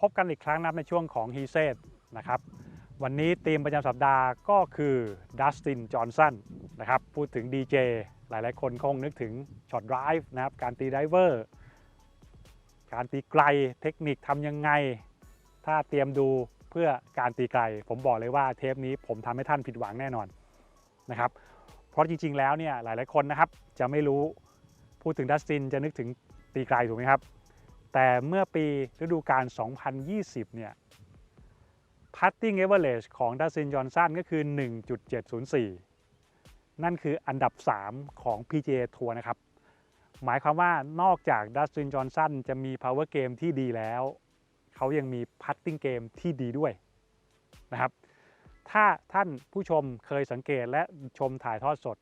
พบกันอีกครั้งนับในช่วงของ h e s e t นะครับ วันนี้ธีมประจำสัปดาห์ก็คือดัสตินจอห์นสันนะครับ พูดถึงดีเจหลายๆ คนคงนึกถึงช็อตไดรฟ์นะครับ การตีไดเวอร์ การตีไกลเทคนิคทำยังไง ถ้าเตรียมดูเพื่อการตีไกล ผมบอกเลยว่าเทปนี้ผมทำให้ท่านผิดหวังแน่นอนนะครับ เพราะจริง ๆ แล้วเนี่ยหลาย ๆ คนนะครับจะไม่รู้พูดถึงดัสตินจะนึกถึงตีไกลถูกไหมครับ แต่เมื่อปีฤดูกาล 2020 เนี่ย putting average ของดัสตินจอนสันก็คือ 1.704 นั่นคืออันดับ 3 ของ PGA ทัวร์นะครับ หมายความว่านอกจากดัสตินจอนสันจะมี power game ที่ดีแล้ว เขายังมี putting game ที่ดีด้วยนะครับ ถ้าท่านผู้ชมเคยสังเกตและชมถ่ายทอดสด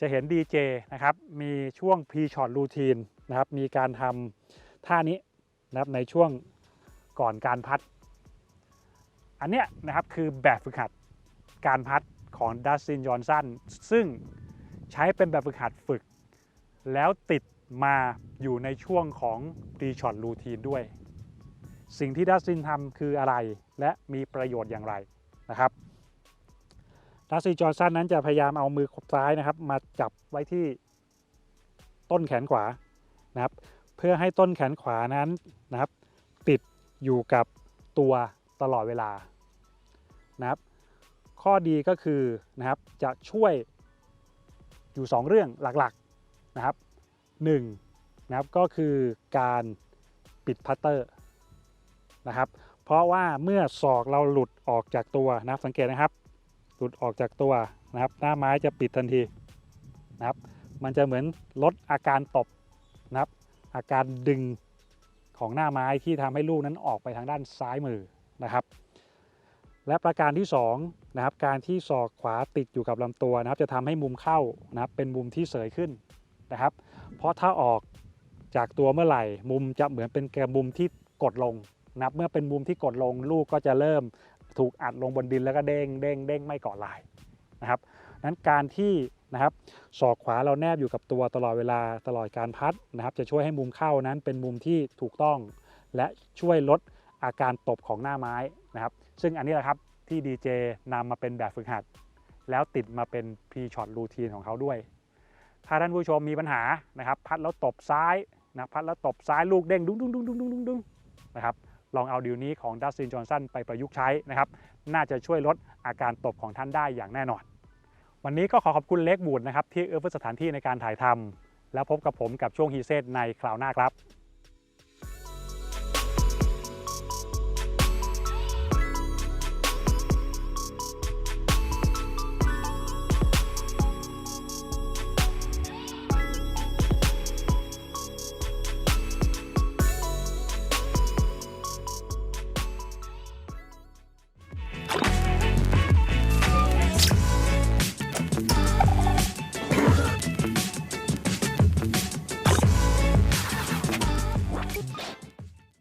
จะเห็นดีเจนะครับ มีช่วง pre-shot routine นะครับ มีการทำท่านี้ นะครับในช่วงก่อนการพัด อันเนี้ยนะครับคือแบบฝึกหัดการพัดของดัสติน จอห์นสัน ซึ่งใช้เป็นแบบฝึกหัดฝึก แล้วติดมาอยู่ในช่วงของ pre-shot routine ด้วย สิ่งที่ดัสตินทำคืออะไรและมีประโยชน์อย่างไรนะครับดัสติน จอห์นสันนั้นจะพยายามเอามือซ้ายนะครับ มาจับไว้ที่ต้นแขนขวานะครับ เพื่อให้ต้นแขนขวานั้นนะครับ ติดอยู่กับตัวตลอดเวลานะครับ ข้อดีก็คือนะครับจะช่วยอยู่ 2 เรื่องหลักๆนะครับ 1 นะครับก็คือการปิดพัตเตอร์นะครับ เพราะว่าเมื่อศอกเราหลุดออกจากตัวนะครับสังเกตนะครับ หลุดออกจากตัวนะครับ หน้าไม้จะปิดทันทีนะครับ มันจะเหมือนลดอาการตบนะครับ อาการดึงของหน้าไม้ที่ทำให้ลูกนั้นออกไปทางด้านซ้ายมือนะครับ และประการที่2นะครับการที่ศอกขวาติดอยู่กับลำตัวนะครับ จะทำให้มุมเข้านะครับเป็นมุมที่เสยขึ้นนะครับ เพราะถ้าออกจากตัวเมื่อไหร่ มุมจะเหมือนเป็นแกมุมที่กดลงนะครับเมื่อเป็นมุมที่กดลงลูกก็จะเริ่มถูกอัดลงบนดินแล้วก็เด้งเด้งเด้งไม่เกาะลายนะครับนั้นการที่ นะครับศอกขวาเราแนบอยู่กับตัวตลอดเวลาตลอดการพัดนะครับ จะช่วยให้มุมเข้านั้นเป็นมุมที่ถูกต้อง และช่วยลดอาการตบของหน้าไม้นะครับ ซึ่งอันนี้แหละครับที่ดีเจนำมาเป็นแบบฝึกหัด แล้วติดมาเป็น pre-shot routine ของเขาด้วย ถ้าท่านผู้ชมมีปัญหานะครับ พัดแล้วตบซ้ายนะพัดแล้วตบซ้ายลูกเด้งดุ้งดุ้งดุ้งดุ้งดุ้งดุ้งดุ้งนะครับลองเอาดิวนี้ของดัสตินจอห์นสันไปประยุกต์ใช้นะครับ น่าจะช่วยลดอาการตบของท่านได้อย่างแน่นอน วันนี้ก็ขอขอบคุณเล็กบูดนะครับที่เอื้อเฟื้อสถานที่ในการถ่ายทำแล้วพบกับผมกับช่วงฮีเซตในคราวหน้าครับ